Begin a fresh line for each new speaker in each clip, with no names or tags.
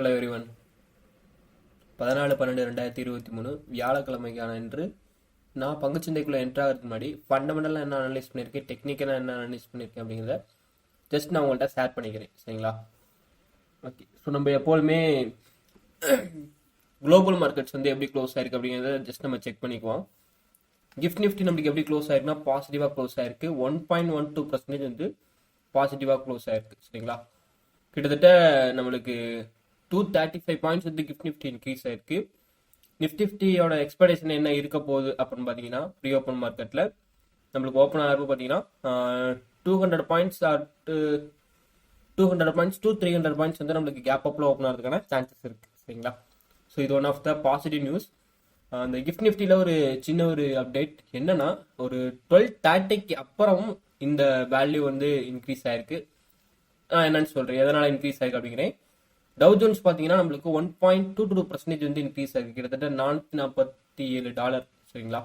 Hello everyone பதினாலு பன்னெண்டு ரெண்டாயிரத்தி இருபத்தி மூணு வியாழக்கிழமைக்கான என்று நான் பங்குச்சந்தைக்குள்ளே என்ட்ரு முன்னாடி ஃபண்டமெண்டலாக என்ன அனலைஸ் பண்ணியிருக்கேன் டெக்னிக்கலாக என்ன அனலைஸ் பண்ணியிருக்கேன் அப்படிங்கிறத ஜஸ்ட் நான் உங்கள்கிட்ட ஷேர் பண்ணிக்கிறேன். சரிங்களா? ஓகே ஸோ நம்ம எப்போதுமே குளோபல் மார்க்கெட்ஸ் வந்து எப்படி க்ளோஸ் ஆயிருக்கு அப்படிங்கிறத ஜஸ்ட் நம்ம செக் பண்ணிக்குவோம். கிஃப்ட் நிஃப்டி நம்மளுக்கு எப்படி க்ளோஸ் ஆயிருக்குன்னா பாசிட்டிவாக க்ளோஸ் ஆயிருக்கு. One point one two percentage வந்து பாசிட்டிவாக க்ளோஸ் ஆயிருக்கு. சரிங்களா? கிட்டத்தட்ட நம்மளுக்கு டூ தேர்ட்டி ஃபைவ் பாயிண்ட்ஸ் வந்து கிஃப்ட் நிஃப்டி இன்க்ரீஸ் ஆயிருக்கு. நிஃப்டி நிஃப்டியோட எக்ஸ்பெக்டேஷன் என்ன இருக்க போகுது அப்படின்னு பார்த்தீங்கன்னா ப்ரீ ஓப்பன் மார்க்கெட்டில் நம்மளுக்கு ஓப்பன் ஆகிறப்ப பார்த்தீங்கன்னா two hundred points two hundred points two three hundred points வந்து நம்மளுக்கு கேப் அப்பில் ஓப்பன் ஆகிறதுக்கான சான்சஸ் இருக்குது சரிங்களா? ஸோ இது one of the positive news அந்த கிஃப்ட் நிஃப்டியில் ஒரு சின்ன ஒரு அப்டேட் என்னன்னா ஒரு டுவெல் தேர்ட்டிக்கு அப்புறம் இந்த வேல்யூ வந்து இன்க்ரீஸ் ஆயிருக்கு. நான் என்னன்னு சொல்கிறேன் எதனால் இன்க்ரீஸ் ஆயிருக்கு அப்படிங்கிறேன். டவு ஜோன்ஸ் பார்த்தீங்கன்னா நம்மளுக்கு one point two two percentage வந்து இன்க்ரீஸ் ஆகுது கிட்டத்தட்ட நானூற்றி நாற்பத்தி ஏழு டாலர் சரிங்களா?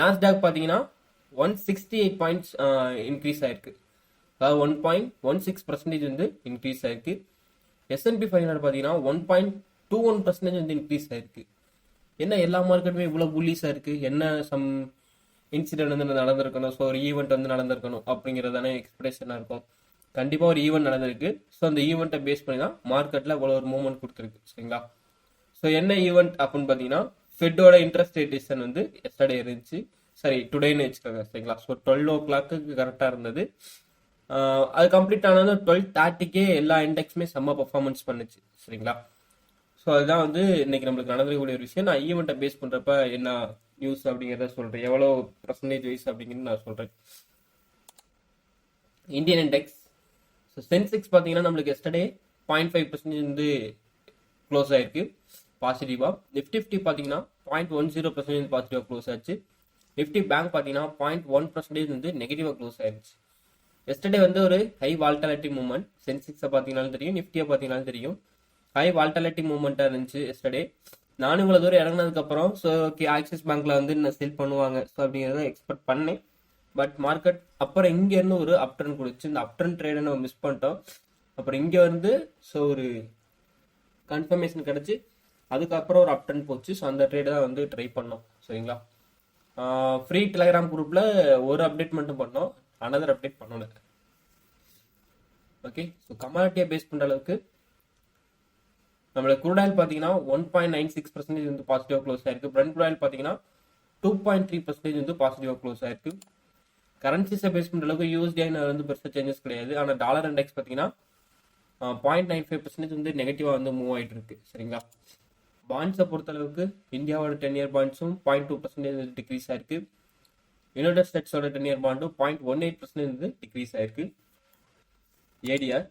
நாஸ்டாக் பார்த்தீங்கன்னா one sixty eight points increase ஆயிருக்கு. அதாவது one point one six percentage வந்து இன்க்ரீஸ் ஆயிருக்கு. S and P five hundred பார்த்தீங்கன்னா one point two one percentage வந்து இன்க்ரீஸ் ஆயிருக்கு. என்ன எல்லா மார்க்கெட்டுமே இவ்வளோ புல்லிஸாக இருக்குது என்ன சம் இன்சிடென்ட் வந்து நடந்திருக்கணும்? ஸோ ஒரு ஈவெண்ட் வந்து நடந்திருக்கணும்? அப்படிங்கிறதான எக்ஸ்பெக்டேஷனாக இருக்கும். கண்டிப்பாக ஒரு ஈவெண்ட் நடந்திருக்கு. ஸோ அந்த ஈவெண்ட்டை பேஸ் பண்ணி தான் மார்க்கெட்டில் இவ்வளோ ஒரு மூவ்மெண்ட் கொடுத்துருக்கு. சரிங்களா? ஸோ என்ன ஈவெண்ட் அப்படின்னு பார்த்தீங்கன்னா ஃபெட்டோட இன்ட்ரெஸ்ட் ரேட் டிசிஷன் வந்து எஸ்டர்டே இருந்துச்சு. சரி டுடேன்னு வச்சுக்கோங்க. சரிங்களா? ஸோ டுவெல் ஓ கிளாக்கு கரெக்டாக இருந்தது. அது கம்ப்ளீட் ஆனது டுவெல் தேர்ட்டிக்கே எல்லா இண்டெக்ஸுமே செம்ம பர்ஃபார்மன்ஸ் பண்ணுச்சு. சரிங்களா? ஸோ அதுதான் வந்து இன்னைக்கு நம்மளுக்கு நடந்திருக்கக்கூடிய ஒரு விஷயம். நான் ஈவெண்ட்டை பேஸ் பண்ணுறப்ப என்ன நியூஸ் அப்படிங்கிறத சொல்கிறேன் எவ்வளோ பர்சன்டேஜ் வைஸ் அப்படிங்கிறது நான் சொல்கிறேன் இந்தியன் இண்டெக்ஸ் ஸோ சென்செக்ஸ் பார்த்தீங்கன்னா நம்மளுக்கு எஸ்டர்டே பாயிண்ட் ஃபைவ் பர்சன்டேஜ் வந்து க்ளோஸ் ஆயிருக்கு. பாசிட்டிவாக நிஃப்டி ஃபிஃப்டி பார்த்தீங்கன்னா பாயிண்ட் ஒன் ஜீரோ பர்சன்டேஜ் பாசிட்டிவாக க்ளோஸ் ஆச்சு. நிஃப்டி பேங்க் பார்த்தீங்கன்னா பாயிண்ட் ஒன் பர்சன்டேஜ் வந்து நெகட்டிவாக க்ளோஸ் ஆயிருச்சு. எஸ்டர்டே வந்து ஒரு ஹை வால்டாலிட்டி மூவ்மெண்ட் சென்செக்ஸை பார்த்தீங்கனாலும் தெரியும் நிஃப்டியை பார்த்தீங்கனாலும் தெரியும். ஹை வால்டாலிட்டி மூவ்மெண்ட்டாக இருந்துச்சு எஸ்டர்டே நானும் இவ்வளோ தூரம் இறங்கினதுக்கப்புறம் ஸோ ஓகே ஆக்சிஸ் பேங்க்ல வந்து என்ன செல் பண்ணுவாங்க ஸோ அப்படிங்கிறத எக்ஸ்பெக்ட் பண்ணேன். பட் மார்க்கெட் அப்புறம் இங்கேருந்து ஒரு அப் ட்ரெண்ட் கொடுச்சு இந்த அப் ட்ரெண்ட் ட்ரேடை நம்ம மிஸ் பண்ணிட்டோம். அப்புறம் இங்கே வந்து ஸோ ஒரு கன்ஃபர்மேஷன் கிடச்சி அதுக்கப்புறம் ஒரு அப் ட்ரெண்ட் போச்சு. ஸோ அந்த ட்ரேட் தான் வந்து ட்ரை பண்ணோம். சரிங்களா? ஃப்ரீ டெலகிராம் குரூப்பில் ஒரு அப்டேட் மட்டும் பண்ணோம். அனதர் அப்டேட் பண்ணல ஓகே ஸோ கமாடிட்டியை பேஸ் பண்ணுற அளவுக்கு நம்மளோட குரூடாயில் பார்த்தீங்கன்னா one point nine six percentage வந்து பாசிட்டிவாக க்ளோஸ் ஆயிருக்கு. பிரண்ட் குரூடாயில் பார்த்தீங்கன்னா டூ பாயிண்ட் த்ரீ பர்சன்டேஜ் வந்து பாசிட்டிவாக க்ளோஸ் ஆயிருக்கு. கரன்சிஸை பேஸ் பண்ணுற அளவுக்கு யூஎஸ்டி வந்து பெருசாக சேஞ்சஸ் கிடையாது. ஆனால் டாலர் இண்டெக்ஸ் பார்த்தீங்கன்னா பாயிண்ட் நைன் ஃபைவ் பர்சன்டேஜ் வந்து நெகட்டிவாக வந்து மூவ் ஆகிட்டு இருக்கு. சரிங்களா? பாண்ட்ஸை பொறுத்தளவுக்கு இந்தியாவோட டென் இயர் பாண்ட்ஸும் பாயிண்ட் டூ பர்சன்டேஜ் டிக்ரீஸ் ஆயிருக்கு. யுனைடெட் ஸ்டேட்ஸோட டென் இயர் பாண்டும் பாயிண்ட் ஒன் எயிட் பர்சன்டேஜ் வந்து டிக்ரீஸ் ஆயிருக்கு. ஏடிஆர்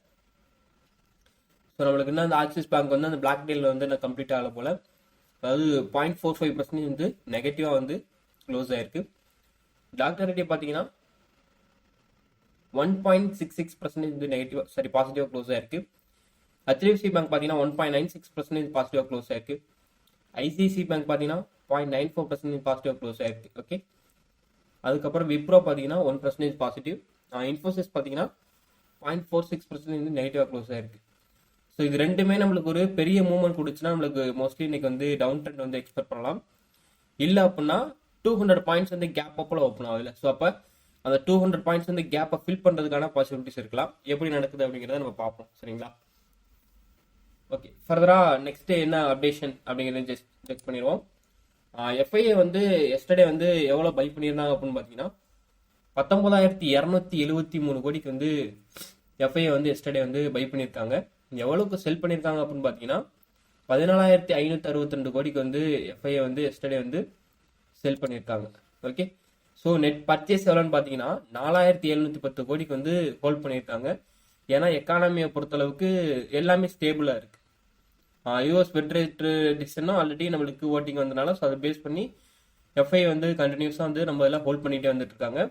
ஸோ நம்மளுக்கு என்ன அந்த ஆக்சிஸ் பேங்க் வந்து அந்த பிளாக் டேல வந்து நான் கம்ப்ளீட் ஆகல போல. அதாவது பாயிண்ட் ஃபோர் ஃபைவ் பர்சன்டேஜ் வந்து நெகட்டிவாக வந்து க்ளோஸ் ஆயிருக்கு. டாக்டர் ரெட்டி பார்த்தீங்கன்னா one point six six percentage வந்து நெகட்டிவ் சாரி பாசிட்டிவாக க்ளோஸ் ஆயிருக்கு. ஹெச்டிஎஃப்சி பேங்க் பார்த்தீங்கன்னா one point nine six percentage பாசிட்டிவாக க்ளோஸ் ஆயிருக்கு. ஐசிசி பேங்க் பார்த்தீங்கன்னா பாயிண்ட் நைன் ஃபோர் பர்சன்டேஜ் பாசிட்டிவாக க்ளோஸ் ஆயிருக்கு ஓகே அதுக்கப்புறம் விப்ரோ பார்த்தீங்கன்னா ஒன் பர்சன்டேஜ் பாசிட்டிவ் இன்ஃபோசிஸ் பார்த்தீங்கன்னா பாயிண்ட் ஃபோர் சிக்ஸ் பர்சன்டேஜ் வந்து நெகட்டிவாக க்ளோஸ் ஆயிருக்கு. ஸோ இது ரெண்டுமே நம்மளுக்கு ஒரு பெரிய மூவ்மெண்ட் கொடுச்சுன்னா நம்மளுக்கு மோஸ்ட்லி இன்னைக்கு வந்து டவுன் ட்ரெண்ட் வந்து எக்ஸ்பெக்ட் பண்ணலாம். இல்லை அப்படின்னா டூ ஹண்ட்ரட் பாயிண்ட்ஸ் வந்து கேப் அப்பில் ஓப்பன் ஆகுது ஸோ அப்போ அந்த டூ ஹண்ட்ரட் பாயிண்ட்ஸ் வந்து கேப்பை ஃபில் பண்ணுறதுக்கான பாசிபிலிட்டிஸ் இருக்கலாம். எப்படி நடக்குது அப்படிங்கிறத நம்ம பார்ப்போம். சரிங்களா? ஓகே ஃபர்தராக நெக்ஸ்ட் என்ன அப்டேஷன் அப்படிங்கிறத ஜஸ்ட் செக் பண்ணிடுவோம். எஃப்ஐஏ வந்து எஸ்டர்டே வந்து எவ்வளோ பை பண்ணியிருந்தாங்க அப்படின்னு பார்த்தீங்கன்னா பத்தொன்பதாயிரத்தி இரநூத்தி எழுபத்தி மூணு கோடிக்கு வந்து எஃப்ஐஏ வந்து எஸ்டர்டே வந்து பை பண்ணியிருக்காங்க. எவ்வளோக்கு செல் பண்ணியிருக்காங்க அப்படின்னு பார்த்தீங்கன்னா பதினாலாயிரத்தி ஐநூற்றி அறுபத்தி ரெண்டு கோடிக்கு வந்து எஃப்ஐஏ வந்து எஸ்டர்டே வந்து செல் பண்ணியிருக்காங்க. ஓகே ஸோ நெட் பர்ச்சேஸ் எவ்வளோன்னு பார்த்தீங்கன்னா நாலாயிரத்தி எழுநூற்றி பத்து கோடிக்கு வந்து ஹோல்ட் பண்ணியிருக்காங்க. ஏன்னா எக்கானமியை பொறுத்தளவுக்கு எல்லாமே ஸ்டேபிளாக இருக்குது யூஎஸ் பெட்ரேட்ரு டிசிஷனும் ஆல்ரெடி நம்மளுக்கு ஓட்டிங் வந்தனால ஸோ அதை பேஸ் பண்ணி எஃப்ஐ வந்து கண்டினியூஸாக வந்து நம்ம எல்லாம் ஹோல்ட் பண்ணிகிட்டே வந்துட்டுருக்காங்க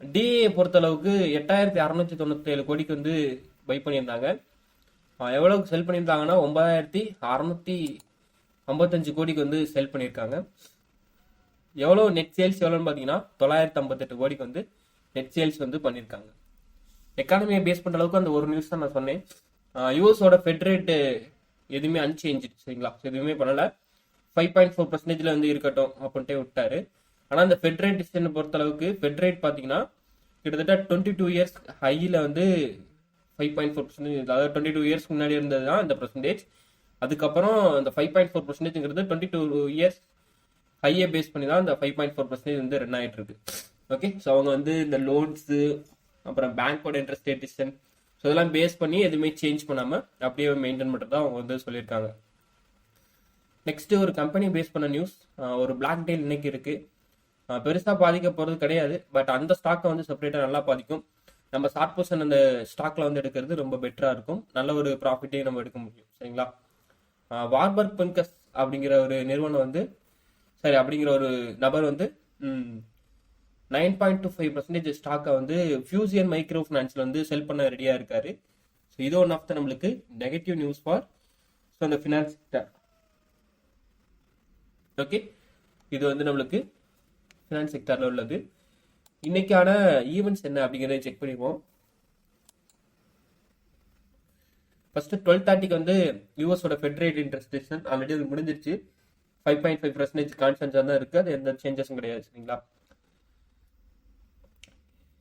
டிஏ பொறுத்தளவுக்கு எட்டாயிரத்தி அறநூற்றி தொண்ணூற்றி ஏழு கோடிக்கு வந்து பை பண்ணியிருந்தாங்க. எவ்வளோக்கு செல் பண்ணியிருந்தாங்கன்னா ஒன்பதாயிரத்தி அறநூற்றி ஐம்பத்தஞ்சு கோடிக்கு வந்து செல் பண்ணியிருக்காங்க. எவ்வளோ நெட் சேல்ஸ் எவ்வளோன்னு பார்த்தீங்கன்னா தொள்ளாயிரத்தி ஐம்பத்தெட்டு கோடிக்கு வந்து நெட் சேல்ஸ் வந்து பண்ணியிருக்காங்க எக்கானமியை பேஸ் பண்ணுற அளவுக்கு அந்த ஒரு நியூஸ் தான் நான் சொன்னேன். யூஎஸோட ஃபெட்ரேட்டு எதுவுமே அன்சேஞ்சு சரிங்களா? எதுவுமே பண்ணலை. ஃபைவ் பாயிண்ட் ஃபோர் பர்சன்டேஜ்ல வந்து இருக்கட்டும் அப்படின்ட்டே விட்டாரு. ஆனால் அந்த ஃபெட் ரேட் டிசிஷனை பொறுத்த அளவுக்கு ஃபெட்ரேட் பார்த்தீங்கன்னா கிட்டத்தட்ட டுவெண்ட்டி டூ இயர்ஸ் ஹையில் வந்து ஃபைவ் பாயிண்ட் ஃபோர் பர்சன்டேஜ் அதாவது டுவெண்ட்டி டூ இயர்ஸ்க்கு முன்னாடி இருந்தது தான் இந்த பர்சன்டேஜ் அதுக்கப்புறம் இந்த ஃபைவ் பாயிண்ட் ஃபோர் பர்சன்டேஜ்ங்கிறது டுவெண்ட்டி டூ இயர்ஸ் ஹையை பேஸ் பண்ணி தான் இந்த ஃபைவ் பாயிண்ட் ஃபோர் பர்சன்டேஜ் வந்து ரன் ஆகிட்டு இருக்கு ஓகே ஸோ அவங்க வந்து இந்த லோன்ஸு அப்புறம் பேங்க்கோட இன்ட்ரெஸ்ட் ரேட் டிசிஷன் ஸோ இதெல்லாம் பேஸ் பண்ணி எதுவுமே சேஞ்ச் பண்ணாமல் அப்படியே மெயின்டைன் பண்ணுறதா அவங்க வந்து சொல்லியிருக்காங்க. நெக்ஸ்ட் ஒரு கம்பெனி பேஸ் பண்ண நியூஸ் ஒரு பிளாக் டேல் இன்னைக்கு இருக்கு. பெருசாக பாதிக்க போகிறது கிடையாது. பட் அந்த ஸ்டாக்கை வந்து செப்பரேட்டாக நல்லா பாதிக்கும். நம்ம ஷார்ட் பொசிஷன் அந்த ஸ்டாக்ல வந்து எடுக்கிறது ரொம்ப பெட்டராக இருக்கும். நல்ல ஒரு ப்ராஃபிட்டையும் நம்ம எடுக்க முடியும். சரிங்களா? வார்பர்க் பென்கஸ் அப்படிங்கிற ஒரு நிறுவனம் வந்து சரி அப்படிங்கிற ஒரு நபர் வந்து nine point two five percentage ஸ்டாக்கை வந்து ஃபியூசியன் மைக்ரோ ஃபினான்ஸில் வந்து செல் பண்ண ரெடியாக இருக்காரு. ஸோ இது ஒன் ஆஃப் த நம்மளுக்கு நெகட்டிவ் நியூஸ் ஃபார் ஸோ அந்த ஃபினான்ஸ் செக்டர் ஓகே இது வந்து நம்மளுக்கு ஃபினான்ஸ் செக்டரில் உள்ளது. இன்னைக்கான ஈவெண்ட்ஸ் என்ன அப்படிங்கிறத செக் பண்ணிடுவோம். ஃபர்ஸ்ட் டுவெல் தேர்ட்டிக்கு வந்து யூஎஸோட ஃபெடரேட் இன்ட்ரெஸ்ட் ஆல்ரெடி அது முடிஞ்சிருச்சு. ஃபைவ் பாயிண்ட் ஃபைவ் பர்சன்டேஜ் கான்ஸ்டன்ஸாக தான் இருக்குது அது எந்த சேஞ்சஸும் கிடையாது சரிங்களா?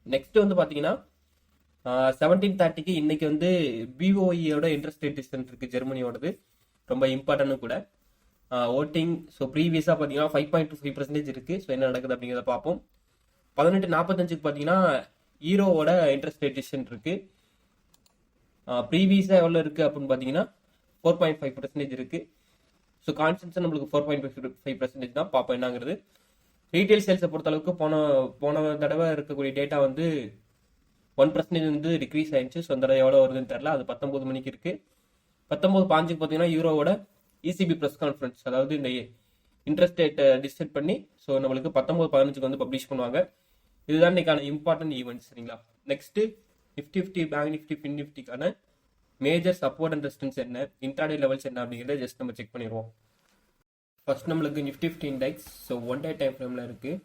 நெக்ஸ்ட் வந்து பார்த்தீங்கன்னா செவன்டீன் தேர்ட்டிக்கு இன்னைக்கு வந்து பிஓஇயோட இன்ட்ரெஸ்ட் ரேட் டிசிஷன் இருக்குது ஜெர்மனியோடது. ரொம்ப இம்பார்ட்டன்ட்னு கூட. ஓட்டிங் ஸோ ப்ரீவியஸாக பார்த்தீங்கன்னா five point two five percentage இருக்குது ஸோ என்ன நடக்குது அப்படிங்கிறத பார்ப்போம் பதினெட்டு நாற்பத்தஞ்சுக்கு பார்த்தீங்கன்னா ஈரோவோட இன்ட்ரெஸ்ட் ரேட் டிசிஷன் இருக்குது ப்ரீவியஸாக எவ்வளோ இருக்குது அப்படின்னு பார்த்தீங்கன்னா ஃபோர் பாயிண்ட் ஃபைவ் பர்சன்டேஜ் இருக்குது ஸோ கான்ஸ்டன்ஸ் நம்மளுக்கு ஃபோர் பாயிண்ட் ஃபைவ் பர்சன்டேஜ் தான் பார்ப்போம் என்னங்கிறது. ரீட்டைல் சேல்ஸை பொறுத்த அளவுக்கு போன போன தடவை இருக்கக்கூடிய டேட்டா வந்து ஒன் பர்சன்டேஜ் வந்து டிக்ரீஸ் ஆயிடுச்சு. ஸோ அந்த தடவை எவ்வளோ வருதுன்னு தெரில அது பத்தொம்போது மணிக்கு இருக்கு. பத்தொம்போது பாஞ்சுக்கு பார்த்தீங்கன்னா யூரோவோட இசிபி ப்ரெஸ் கான்ஃபரன்ஸ் அதாவது இந்த இன்ட்ரெஸ்ட் ரேட்டை டிசைட் பண்ணி ஸோ நம்மளுக்கு பத்தொம்போது பதினஞ்சுக்கு வந்து பப்ளிஷ் பண்ணுவாங்க. இதுதான் இன்னைக்கான இம்பார்ட்டன்ட் ஈவெண்ட்ஸ் சரிங்களா? Next Nifty fifty bank Nifty Fin நிஃப்டிக்கான major support and resistance என்ன? இன்ட்ராடே லெவல்ஸ் என்ன அப்படிங்கிறத ஜஸ்ட் நம்ம செக் பண்ணிடுவோம். ஃபர்ஸ்ட் நம்மளுக்கு Nifty fifty index so one day time ஃப்ரேமில் இருக்குது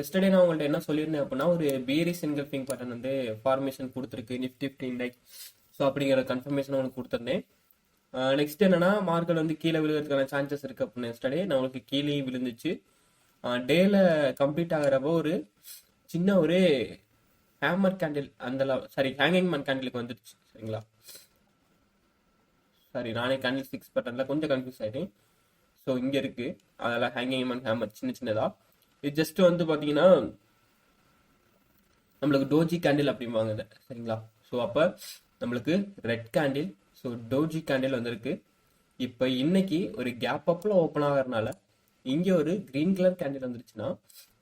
எஸ்டர்டே நான் உங்கள்கிட்ட என்ன சொல்லியிருந்தேன் அப்படின்னா ஒரு பீரி என்கல்ஃபிங் பட்டன் வந்து ஃபார்மேஷன் கொடுத்துருக்கு நிஃப்டி ஃபிஃப்டி இண்டெக்ஸ் ஸோ அப்படிங்கிற கன்ஃபர்மேஷன் உங்களுக்கு கொடுத்துருந்தேன். நெக்ஸ்ட் என்னன்னா மார்க்கெட் வந்து கீழே விழுகிறதுக்கான சான்சஸ் இருக்கு அப்படின்னு எஸ்டர்டே நம்மளுக்கு கீழேயும் விழுந்துச்சு. டேல கம்ப்ளீட் ஆகிறப்போ ஒரு சின்ன ஒரு ஹேமர் கேண்டில் அந்த சாரி ஹேங்கிங் மேன் கேண்டிலுக்கு வந்துருச்சு சரிங்களா? சாரி நானே கேண்டில் சிக்ஸ் பட்டன்ல கொஞ்சம் கன்ஃபியூஸ் ஆகிட்டேன் ஸோ இங்கே இருக்குது அதெல்லாம் ஹேங்கிங் அண்ட் ஹேமர் சின்ன சின்னதாக இது ஜஸ்ட் வந்து பார்த்தீங்கன்னா நம்மளுக்கு டோஜி கேண்டில் அப்படிம்பாங்க சரிங்களா? ஸோ அப்போ நம்மளுக்கு red candle so doji candle வந்திருக்கு. இப்போ இன்னைக்கு ஒரு கேப் அப்பில் ஓப்பன் ஆகிறதுனால இங்கே ஒரு க்ரீன் கலர் கேண்டில் வந்துருச்சுன்னா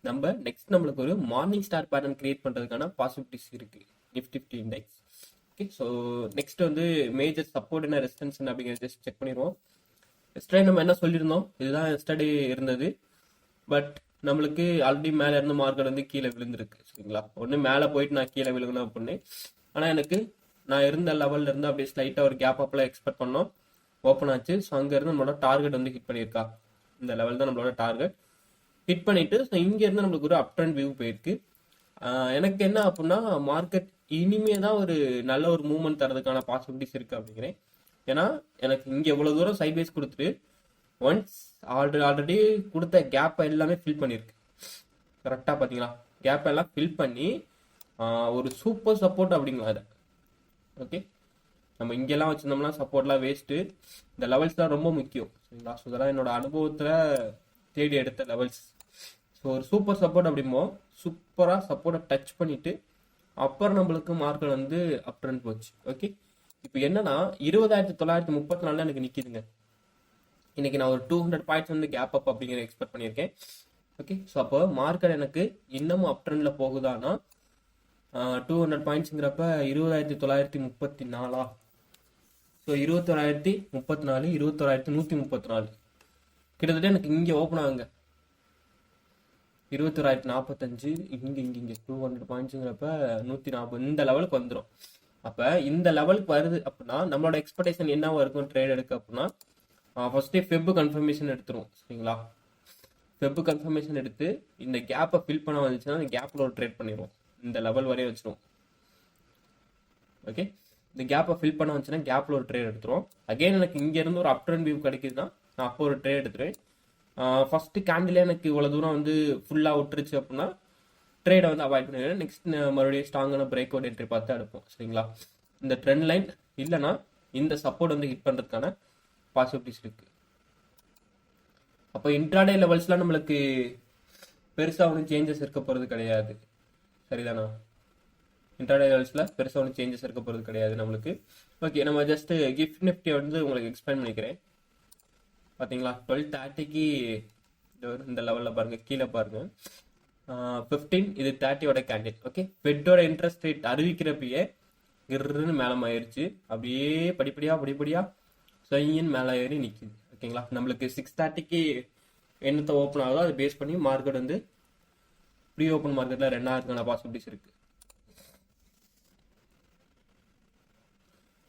நம்ம நெக்ஸ்ட் நம்மளுக்கு ஒரு மார்னிங் ஸ்டார் பேட்டர்ன் கிரியேட் பண்ணுறதுக்கான பாசிபிலிட்டிஸ் இருக்குது Nifty fifty index okay so next வந்து மேஜர் சப்போர்ட் என்ன ரெஸ்டன்ஸ் என்ன அப்படிங்கிறத ஜஸ்ட் செக் பண்ணிடுவோம். எஸ்டர்டே நம்ம என்ன சொல்லியிருந்தோம்? இதுதான் எஸ்டர்டே இருந்தது. பட் நம்மளுக்கு ஆல்ரெடி மேலே இருந்து மார்க்கெட் வந்து கீழே விழுந்திருக்கு சரிங்களா? ஒன்று மேலே போயிட்டு நான் கீழே விழுகணும் அப்படின்னு. ஆனால் எனக்கு நான் இருந்த லெவல்ல இருந்து அப்படியே ஸ்லைட்டாக ஒரு கேப் அப்பெல்லாம் எக்ஸ்பெக்ட் பண்ணோம். ஓப்பன் ஆச்சு. ஸோ அங்கேருந்து நம்மளோட டார்கெட் வந்து ஹிட் பண்ணியிருக்கா. இந்த லெவல் தான் நம்மளோட டார்கெட் ஹிட் பண்ணிட்டு ஸோ இங்கேருந்து நம்மளுக்கு ஒரு அப் ட்ரெண்ட் வியூ போயிருக்கு. எனக்கு என்ன அப்படின்னா மார்க்கெட் இனிமே தான் ஒரு நல்ல ஒரு மூவ்மெண்ட் தரதுக்கான பாசிபிலிட்டிஸ் இருக்கு அப்படிங்கிறேன். ஏன்னா எனக்கு இங்கே எவ்வளோ தூரம் சைட்வேஸ் கொடுத்துட்டு ஒன்ஸ் ஆல்ரெடி ஆல்ரெடி கொடுத்த கேப்பை எல்லாமே ஃபில் பண்ணியிருக்கு கரெக்டாக பார்த்தீங்களா கேப் எல்லாம் ஃபில் பண்ணி ஒரு சூப்பர் சப்போர்ட் அப்படிங்களா அதை ஓகே நம்ம இங்கெல்லாம் வச்சுருந்தோம்னா சப்போர்ட்லாம் வேஸ்ட்டு இந்த லெவல்ஸ் தான் ரொம்ப முக்கியம். சரிங்களா? ஸோ இதெல்லாம் என்னோட அனுபவத்தில் தேடி எடுத்த லெவல்ஸ் ஸோ ஒரு சூப்பர் சப்போர்ட் அப்படிமோ சூப்பராக சப்போர்ட்டை டச் பண்ணிவிட்டு அப்புறம் நம்மளுக்கு மார்க்கள் வந்து அப் ட்ரெண்ட் போச்சு. ஓகே இப்போ என்னன்னா இருபதாயிரத்தி தொள்ளாயிரத்தி முப்பத்தி நாலுல எனக்கு நிற்கிதுங்க இன்னைக்கு நான் ஒரு டூ ஹண்ட்ரட் பாயிண்ட்ஸ் வந்து கேப் அப் அப்படிங்கிற எக்ஸ்பெக்ட் பண்ணியிருக்கேன். ஓகே ஸோ அப்போ மார்க்கெட் எனக்கு இன்னமும் அப் போகுதானா டூ ஹண்ட்ரட் பாயிண்ட்ஸுங்கிறப்ப இருபதாயிரத்தி தொள்ளாயிரத்தி முப்பத்தி நாலா? ஸோ இருபத்தொராயிரத்தி முப்பத்தி நாலு இருபத்தொராயிரத்தி நூற்றி முப்பத்தி நாலு. கிட்டத்தட்ட எனக்கு இங்கே ஓப்பன் ஆகுங்க. இருபத்தொராயிரத்தி நாற்பத்தஞ்சு இங்கே இங்கே இங்கே டூ ஹண்ட்ரட் பாயிண்ட்ஸுங்கிறப்ப நூற்றி நாற்பது இந்த லெவலுக்கு வந்துடும் அப்போ இந்த லெவலுக்கு வருது அப்படின்னா நம்மளோட எக்ஸ்பெக்டேஷன் என்னவா இருக்கும் ட்ரேட் எடுக்க அப்படின்னா ஃபர்ஸ்டே ஃபெப் கன்ஃபர்மேஷன் எடுத்துரும் சரிங்களா? ஃபெப் கன்ஃபர்மேஷன் எடுத்து இந்த கேப்பை ஃபில் பண்ண வந்துச்சுன்னா அந்த கேப்பில் ஒரு ட்ரேட் பண்ணிடுவோம் இந்த லெவல் வரையும் வச்சிருவோம். ஓகே இந்த கேப்பை ஃபில் பண்ண வந்துச்சுன்னா கேப்பில் ஒரு ட்ரேட் எடுத்துரும் அகைன் எனக்கு இங்கேருந்து ஒரு அப் ட்ரெண்ட் வியூ கிடைக்குதுன்னா நான் அப்போ ஒரு ட்ரேட் எடுத்துருவேன். ஃபஸ்ட்டு கேண்டிலே எனக்கு இவ்வளோ தூரம் வந்து ஃபுல்லாக விட்டுருச்சு அப்படின்னா ட்ரேடை வந்து அவாய்ட் பண்ணிடுறேன் நெக்ஸ்ட் மறுபடியும் ஸ்ட்ராங்கான பிரேக் அவுட் என்ட்ரி பார்த்து எடுப்போம். சரிங்களா? இந்த ட்ரெண்ட் லைன் இல்லைனா இந்த சப்போர்ட் வந்து ஹிட் பண்ணுறதுக்கான பாசிபிலிட்டிஸ் இருக்குது அப்போ இன்ட்ராடே லெவல்ஸ்லாம் நம்மளுக்கு பெருசாக ஒன்றும் சேஞ்சஸ் இருக்க போகிறது கிடையாது. சரிதானா? இன்ட்ராடே லெவல்ஸில் பெருசாக ஒன்றும் சேஞ்சஸ் இருக்க போகிறது கிடையாது நம்மளுக்கு. ஓகே நம்ம ஜஸ்ட் கிஃப்ட் நிஃப்டியை வந்து உங்களுக்கு எக்ஸ்பிளைன் பண்ணிக்கிறேன். பார்த்தீங்களா டுவெல் தேர்ட்டிக்கு இந்த லெவலில் பாருங்க கீழே பாருங்க. ஃபிஃப்டீன் இது தேர்ட்டியோட கேண்டில் ஓகே ஃபெட்டோட இன்ட்ரெஸ்ட் ரேட் அறிவிக்கிறப்பயே கிருன்னு மேலே ஆயிடுச்சு அப்படியே படிப்படியாக படிப்படியாக சொயின்னு மேலே ஏறி நிற்கிது ஓகேங்களா? நம்மளுக்கு சிக்ஸ் தேர்ட்டிக்கு என்னத்தை ஓப்பன் ஆகுதோ அதை பேஸ் பண்ணி மார்க்கெட் வந்து ப்ரீ ஓப்பன் மார்க்கெட்டில் ரெண்டாயிரத்துக்கான பாசிபிலிட்டிஸ் இருக்கு.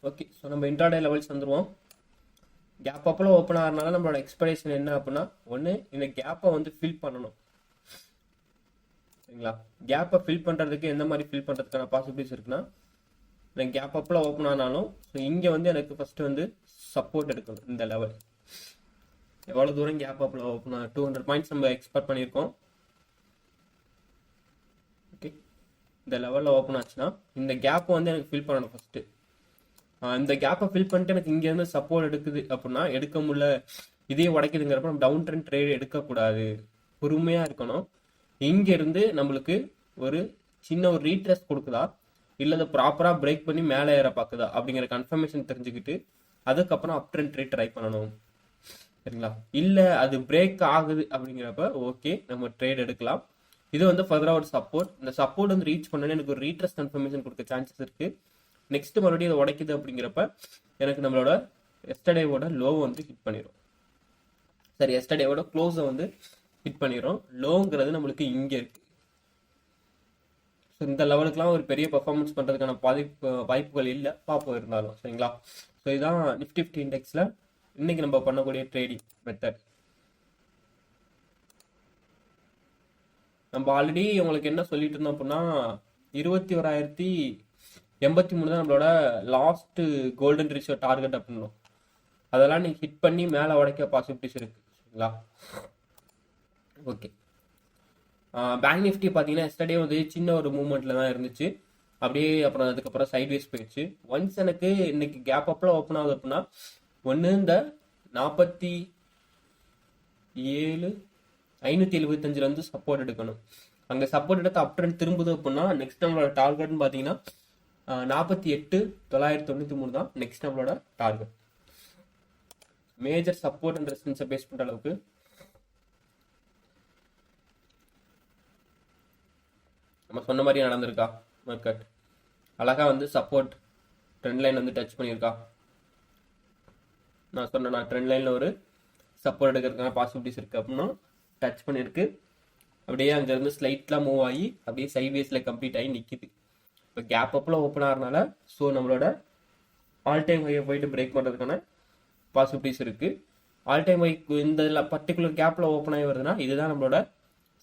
ஓகே ஸோ நம்ம இன்ட்ராடே லெவல்ஸ் வந்துடுவோம் கேப் அப்பெல்லாம் ஓப்பன் ஆகிறனால நம்மளோட எக்ஸ்பெக்டேஷன் என்ன அப்படின்னா ஒன்று இந்த கேப்பை வந்து ஃபில் பண்ணணும். சரிங்களா? கேப்பை ஃபில் பண்ணுறதுக்கு எந்த மாதிரி ஃபில் பண்ணுறதுக்கான பாசிபிலிட்டிஸ் இருக்குன்னா இந்த கேப் அப்பில் ஓப்பன் ஆனாலும் ஸோ இங்கே வந்து எனக்கு ஃபஸ்ட்டு வந்து சப்போர்ட் எடுக்கணும் இந்த லெவல் எவ்வளோ தூரம் கேப் அப்பில் ஓப்பன் டூ ஹண்ட்ரட் பாயிண்ட்ஸ் நம்ம எக்ஸ்பெக்ட் பண்ணியிருக்கோம். ஓகே இந்த லெவலில் ஓப்பன் ஆச்சுன்னா இந்த கேப்பை வந்து எனக்கு ஃபில் பண்ணணும் ஃபஸ்ட்டு இந்த கேப்பை ஃபில் பண்ணிட்டு எனக்கு இங்கேருந்து சப்போர்ட் எடுக்குது அப்படின்னா எடுக்க முடியல. இதே உடைக்குதுங்கிறப்ப நம்ம டவுன் ட்ரெண்ட் ட்ரேட் எடுக்கக்கூடாது. பொறுமையாக இருக்கணும். இங்கேருந்து நம்மளுக்கு ஒரு சின்ன ஒரு ரீட்ரெஸ் கொடுக்குதா? இல்லை அதை ப்ராப்பராக பிரேக் பண்ணி மேலே ஏற பார்க்குதா? அப்படிங்கிற கன்ஃபர்மேஷன் தெரிஞ்சுக்கிட்டு அதுக்கப்புறம் அப் ட்ரெண்ட் ட்ரேட் ட்ரை பண்ணணும். சரிங்களா? இல்லை அது பிரேக் ஆகுது அப்படிங்கிறப்ப ஓகே நம்ம ட்ரேட் எடுக்கலாம். இது வந்து ஃபர்தராக ஒரு சப்போர்ட் இந்த சப்போர்ட் வந்து ரீச் பண்ணனே எனக்கு ஒரு ரீட்ரெஸ் கன்ஃபர்மேஷன் கொடுக்க சான்சஸ் இருக்குது நெக்ஸ்ட் மறுபடியும் இதை உடைக்குது அப்படிங்கிறப்ப எனக்கு நம்மளோட எஸ்டர்டேவோட லோவை வந்து ஹிட் பண்ணிடும் சரி எஸ்டர்டேவோட க்ளோஸை வந்து ஹிட் பண்ணிடும் லோங்கிறது நம்மளுக்கு இங்கே இருக்கு. ஸோ இந்த லெவலுக்குலாம் ஒரு பெரிய பர்ஃபார்மன்ஸ் பண்ணுறதுக்கான பாதிப்பு வாய்ப்புகள் இல்லை. பார்ப்போம் இருந்தாலும் சரிங்களா? ஸோ இதுதான் நிஃப்டி ஃபிஃப்டி இண்டெக்ஸில் இன்னைக்கு நம்ம பண்ணக்கூடிய ட்ரேடிங் மெத்தட் நம்ம ஆல்ரெடி உங்களுக்கு என்ன சொல்லிட்டு இருந்தோம் அப்படின்னா இருபத்தி ஓராயிரத்தி எண்பத்தி மூணு தான் நம்மளோட லாஸ்ட் கோல்டன் ரீச்சோ டார்கெட் அப்படின்னோம். அதெல்லாம் நீ ஹிட் பண்ணி மேலே உடைக்க பாசிபிலிட்டிஸ் இருக்கு சரிங்களா? ஓகே பேங்க் நிஃப்டி பார்த்தீங்கன்னா எஸ்டர்டே வந்து சின்ன ஒரு மூமெண்ட்டில் தான் இருந்துச்சு. அப்படியே அப்புறம் அதுக்கப்புறம் சைட்வேஸ் போயிடுச்சு. ஒன்ஸ் எனக்கு இன்னைக்கு கேப் அப்லாம் ஓப்பன் ஆகுது அப்படின்னா ஒன்று இந்த நாற்பத்தி ஏழு ஐநூற்றி எழுபத்தஞ்சில் வந்து சப்போர்ட் எடுக்கணும். அங்கே சப்போர்ட் எடுத்து அப் ட்ரெண்ட் திரும்புது அப்படின்னா நெக்ஸ்ட் நம்மளோட டார்கெட்னு பார்த்தீங்கன்னா நாற்பத்தி எட்டு தொள்ளாயிரத்தி தொண்ணூற்றி மூணு தான் நெக்ஸ்ட் நம்மளோட டார்கெட் மேஜர் சப்போர்ட் அண்ட் ரெசிஸ்டன்ஸை பேஸ் பண்ணுற அளவுக்கு. நம்ம சொன்ன மாதிரி நடந்திருக்கா மார்க்கெட் அழகா வந்து சப்போர்ட் ட்ரெண்ட் லைன் வந்து டச் பண்ணியிருக்கா. நான் சொன்ன நான் ட்ரெண்ட் லைன்ல ஒரு சப்போர்ட் எடுக்கிறதுக்கான பாசிபிலிட்டிஸ் இருக்கு அப்படின்னா டச் பண்ணியிருக்கு. அப்படியே அங்கேருந்து ஸ்லைட்லாம் மூவ் ஆகி அப்படியே சைவேஸில் கம்ப்ளீட் ஆகி நிற்கிது இப்போ கேப் அப்பில் ஓப்பன் ஆகிறனால ஸோ நம்மளோட ஆல் டைம் ஹையை போயிட்டு பிரேக் பண்ணுறதுக்கான பாசிபிலிட்டிஸ் இருக்குது ஆல் டைம் ஹை இந்த பர்டிகுலர் கேப்பில் ஓப்பன் ஆகி வருதுன்னா இதுதான் நம்மளோட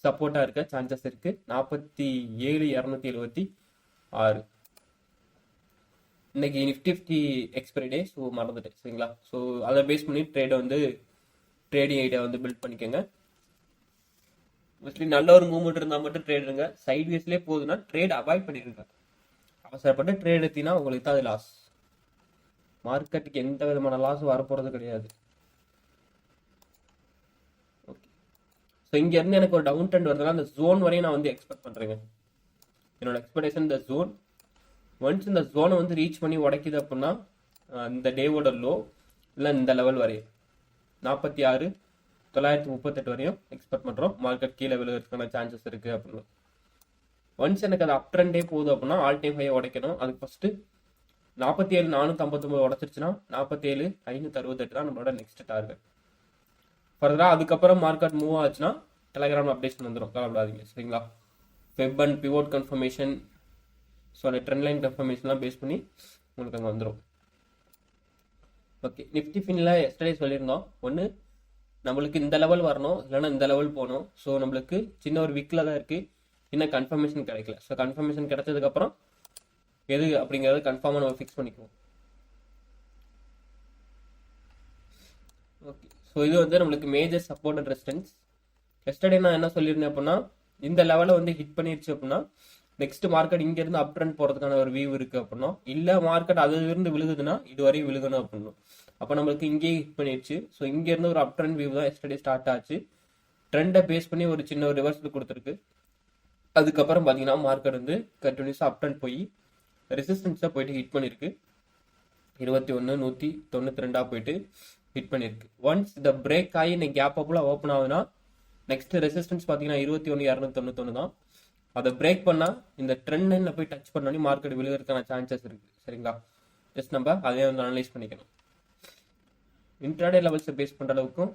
சப்போர்ட்டாக இருக்க சான்சஸ் இருக்குது நாற்பத்தி ஏழு இரநூத்தி எழுபத்தி ஆறு. இன்னைக்கு Nifty fifty expiry day so மறந்துட்டேன் சரிங்களா? ஸோ அதை பேஸ் பண்ணி ட்ரேடை வந்து ட்ரேடிங் ஐடியா வந்து பில்ட் பண்ணிக்கோங்க. மோஸ்ட்லி நல்ல ஒரு மூவ்மெண்ட் இருந்தால் மட்டும் ட்ரேட் இருங்க. சைட் வேஸ்லேயே போகுதுன்னா ட்ரேட் அவாய்ட் பண்ணிடுங்க. அவசரப்பட்டு ட்ரேட் எடுத்தீங்கன்னா உங்களுக்கு தான் அது லாஸ் மார்க்கெட்டுக்கு எந்த விதமான லாஸும் வரப்போகிறது கிடையாது. ஓகே ஸோ இங்கேருந்து எனக்கு ஒரு டவுன் ட்ரெண்ட் வருதுன்னா அந்த ஜோன் வரையும் நான் வந்து எக்ஸ்பெக்ட் பண்ணுறேங்க என்னோட எக்ஸ்பெக்டேஷன் இந்த ஜோன் ஒன்ஸ் இந்த ஜோனை வந்து ரீச் பண்ணி உடைக்குது அப்படின்னா இந்த டேவோட லோ இல்லை இந்த லெவல் வரையும். நாற்பத்தி ஆறு தொள்ளாயிரத்தி முப்பத்தெட்டு வரையும் எக்ஸ்பெக்ட் பண்ணுறோம் மார்க்கெட் கீழே விழுகிறதுக்கான சான்சஸ் இருக்குது அப்படின்னு. ஒன்ஸ் எனக்கு அது அப் ட்ரெண்டே போகுது அப்படின்னா ஆல் டைம் ஹையை உடைக்கணும். அதுக்கு ஃபஸ்ட்டு நாற்பத்தி ஏழு நானூற்றி ஐம்பத்தொம்பது உடச்சிருச்சுன்னா நாற்பத்தேழு ஐநூற்றி அறுபத்தெட்டு தான் நம்மளோட நெக்ஸ்ட் டார்கெட் ஃபர்தராக அதுக்கப்புறம் மார்க்கெட் மூவ் ஆச்சுன்னா டெலகிராம் அப்டேஷன் வந்துடும் கவலைப்படாதீங்க சரிங்களா? வெப் அண்ட் பிவோட் கன்ஃபர்மேஷன் ஸோ அந்த ட்ரெண்ட் லைன் கன்ஃபர்மேஷன்லாம் பேஸ் பண்ணி உங்களுக்கு அங்கே வந்துடும் ஓகே நிஃப்டி ஃபின்ல எஸ்டர்டே சொல்லியிருந்தோம். ஒன்று நம்மளுக்கு இந்த லெவல் வரணும் இல்லைன்னா இந்த லெவல் போகணும். ஸோ நம்மளுக்கு சின்ன ஒரு வீக்கில் தான் இருக்குது இன்னும் கன்ஃபர்மேஷன் கிடைக்கல. ஸோ கன்ஃபர்மேஷன் கிடைச்சதுக்கப்புறம் எது அப்படிங்கிறத கன்ஃபார்மாக நம்ம ஃபிக்ஸ் பண்ணிக்குவோம். ஓகே ஸோ இது வந்து நம்மளுக்கு major support and resistance yesterday நான் என்ன சொல்லியிருந்தேன் அப்படின்னா இந்த லெவலை வந்து ஹிட் பண்ணிருச்சு அப்படின்னா நெக்ஸ்ட் மார்க்கெட் இங்கேருந்து அப் ட்ரெண்ட் போகிறதுக்கான ஒரு வியூ இருக்குது அப்படின்னா இல்லை மார்க்கெட் அதுலேருந்து விழுகுதுன்னா இது வரையும் விழுகணும் அப்படின்னும். அப்போ நம்மளுக்கு இங்கேயே ஹிட் பண்ணிடுச்சு ஸோ இங்கேருந்து ஒரு அப் ட்ரெண்ட் வியூ தான் எஸ்டர்டே ஸ்டார்ட் ஆச்சு. ட்ரெண்டை பேஸ் பண்ணி ஒரு சின்ன ஒரு ரிவர்சல் கொடுத்துருக்கு. அதுக்கப்புறம் பார்த்தீங்கன்னா மார்க்கெட் வந்து கண்டினியூஸாக அப் அண்ட் போய் ரெசிஸ்டன்ஸாக போயிட்டு ஹிட் பண்ணியிருக்கு இருபத்தி ஒன்று நூற்றி தொண்ணூற்றி ரெண்டாக போயிட்டு ஹிட் பண்ணியிருக்கு ஒன்ஸ் இந்த பிரேக் ஆகி இன்னைக்கு கேப் அப்லாம் ஓப்பன் ஆகுதுன்னா நெக்ஸ்ட் ரெசிஸ்டன்ஸ் பார்த்தீங்கன்னா இருபத்தி ஒன்று இரநூத்தி தொண்ணூத்தொன்று தான். அதை பிரேக் பண்ணால் இந்த ட்ரெண்ட் லைனில் போய் டச் பண்ணோன்னே மார்க்கெட் விழுகிறதுக்கான சான்சஸ் இருக்குது சரிங்களா? ஜஸ்ட் நம்ம அதே வந்து அனலைஸ் பண்ணிக்கணும். இன்ட்ராடே லெவல்ஸை பேஸ் பண்ணுற அளவுக்கும்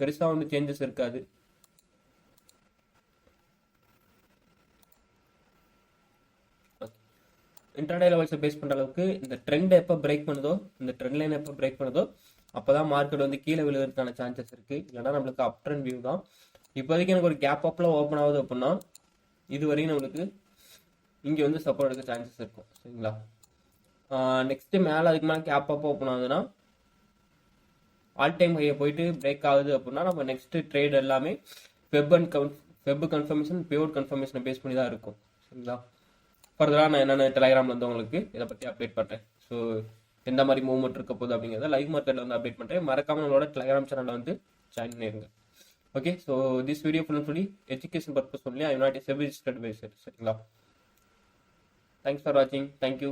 பெருசாக வந்து சேஞ்சஸ் இருக்காது. இன்டர்டே லெவல்ஸை பேஸ் பண்ணுற அளவுக்கு இந்த ட்ரெண்ட் எப்போ பிரேக் பண்ணுதோ இந்த ட்ரெண்ட் லைன் எப்போ பிரேக் பண்ணுதோ அப்போ தான் மார்க்கெட் வந்து கீழே விழுகிறதுக்கான சான்சஸ் இருக்குது இல்லைன்னா நம்மளுக்கு அப் ட்ரெண்ட் வியூ தான். இப்போதைக்கு எனக்கு ஒரு கேப் அப்ல ஓப்பன் ஆகுது அப்படின்னா இது வரையும் நம்மளுக்கு இங்கே வந்து சப்போர்ட் எடுக்க சான்சஸ் இருக்கும். சரிங்களா? நெக்ஸ்ட்டு மேலே அதுக்கு மேலே கேப் அப் ஓப்பன் ஆகுதுன்னா ஆல் டைம் ஹையை போயிட்டு பிரேக் ஆகுது அப்படின்னா நம்ம நெக்ஸ்ட்டு ட்ரேட் எல்லாமே வெப் அண்ட் கன் வெப் கன்ஃபர்மேஷன் பியூர் கன்ஃபர்மேஷனை பேஸ் பண்ணி தான் இருக்கும். சரிங்களா? ஃபர்தராக நான் என்னென்ன டெலிகிராமில் வந்து உங்களுக்கு இதை பற்றி அப்டேட் பண்ணுறேன் ஸோ எந்த மாதிரி மூவ்மெண்ட் இருக்க போகுது அப்படிங்கிறத லைவ் மார்க்கெட்டில் வந்து அப்டேட் பண்ணுறேன் மறக்காமல் நம்மளோட டெலிகிராம் சேனலில் வந்து ஜாயின் பண்ணிருங்க okay so this video full and fully education purpose சொல்லி I not as every stud சரிங்களா? தேங்க்ஸ் ஃபார் வாட்சிங் தேங்க்யூ